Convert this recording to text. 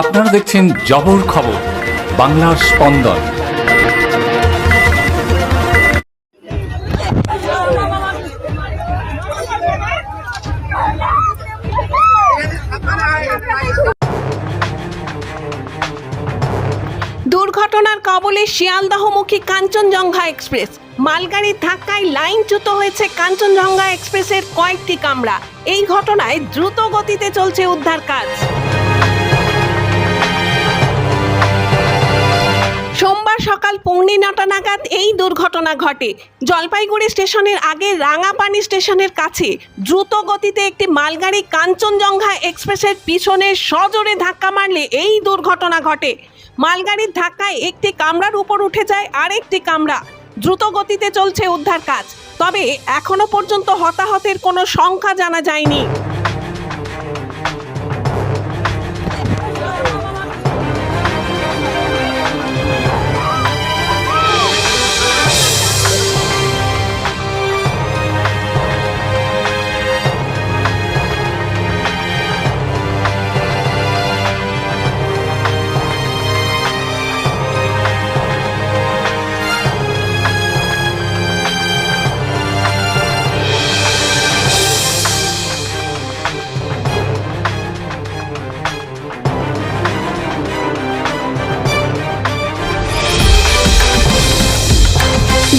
আপনারা দেখছেন জবর খবর, বাংলার স্পন্দন। দুর্ঘটনার কবলে শিয়ালদহমুখী কাঞ্চনজঙ্ঘা এক্সপ্রেস। মালগাড়ির ধাক্কায় লাইনচ্যুত হয়েছে কাঞ্চনজঙ্ঘা এক্সপ্রেসের কয়েকটি কামরা। এই ঘটনায় দ্রুত গতিতে চলছে উদ্ধার কাজ পৌনে নটা নাগাদ এই দুর্ঘটনা ঘটে। জলপাইগুড়ি স্টেশনের আগে রাঙাপানি স্টেশনের কাছে দ্রুত গতিতে একটি মালগাড়ি কাঞ্চনজঙ্ঘা এক্সপ্রেসের পিছনে সজোরে ধাক্কা মারলে এই দুর্ঘটনা ঘটে। মালগাড়ির ধাক্কায় একটি কামরার উপর উঠে যায় আরেকটি কামরা। দ্রুত গতিতে চলছে উদ্ধার কাজ। তবে এখনও পর্যন্ত হতাহতের কোনো সংখ্যা জানা যায়নি।